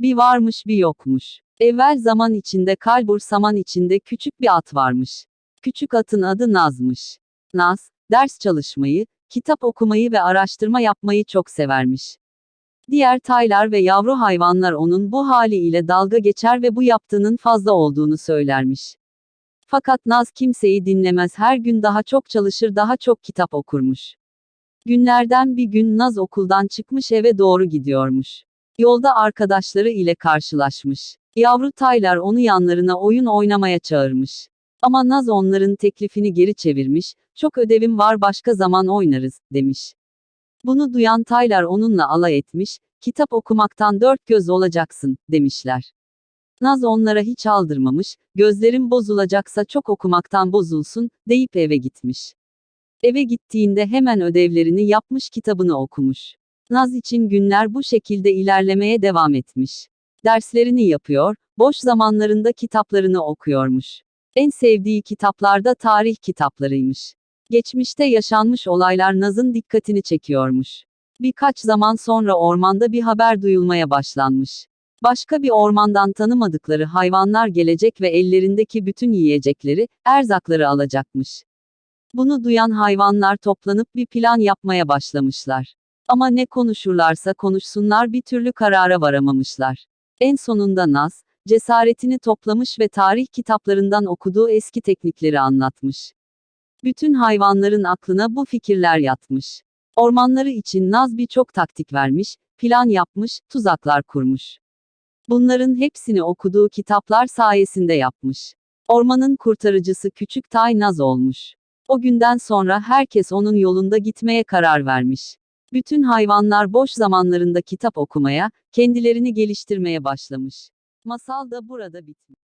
Bir varmış bir yokmuş. Evvel zaman içinde kalbur saman içinde küçük bir at varmış. Küçük atın adı Naz'mış. Naz, ders çalışmayı, kitap okumayı ve araştırma yapmayı çok severmiş. Diğer taylar ve yavru hayvanlar onun bu haliyle dalga geçer ve bu yaptığının fazla olduğunu söylermiş. Fakat Naz kimseyi dinlemez her gün daha çok çalışır daha çok kitap okurmuş. Günlerden bir gün Naz okuldan çıkmış eve doğru gidiyormuş. Yolda arkadaşları ile karşılaşmış. Yavru taylar onu yanlarına oyun oynamaya çağırmış. Ama Naz onların teklifini geri çevirmiş, çok ödevim var başka zaman oynarız, demiş. Bunu duyan taylar onunla alay etmiş, kitap okumaktan dört göz olacaksın, demişler. Naz onlara hiç aldırmamış, gözlerim bozulacaksa çok okumaktan bozulsun, deyip eve gitmiş. Eve gittiğinde hemen ödevlerini yapmış kitabını okumuş. Naz için günler bu şekilde ilerlemeye devam etmiş. Derslerini yapıyor, boş zamanlarında kitaplarını okuyormuş. En sevdiği kitaplarda tarih kitaplarıymış. Geçmişte yaşanmış olaylar Naz'ın dikkatini çekiyormuş. Birkaç zaman sonra ormanda bir haber duyulmaya başlanmış. Başka bir ormandan tanımadıkları hayvanlar gelecek ve ellerindeki bütün yiyecekleri, erzakları alacakmış. Bunu duyan hayvanlar toplanıp bir plan yapmaya başlamışlar. Ama ne konuşurlarsa konuşsunlar bir türlü karara varamamışlar. En sonunda Naz, cesaretini toplamış ve tarih kitaplarından okuduğu eski teknikleri anlatmış. Bütün hayvanların aklına bu fikirler yatmış. Ormanları için Naz birçok taktik vermiş, plan yapmış, tuzaklar kurmuş. Bunların hepsini okuduğu kitaplar sayesinde yapmış. Ormanın kurtarıcısı küçük Tay Naz olmuş. O günden sonra herkes onun yolunda gitmeye karar vermiş. Bütün hayvanlar boş zamanlarında kitap okumaya, kendilerini geliştirmeye başlamış. Masal da burada bitmiş.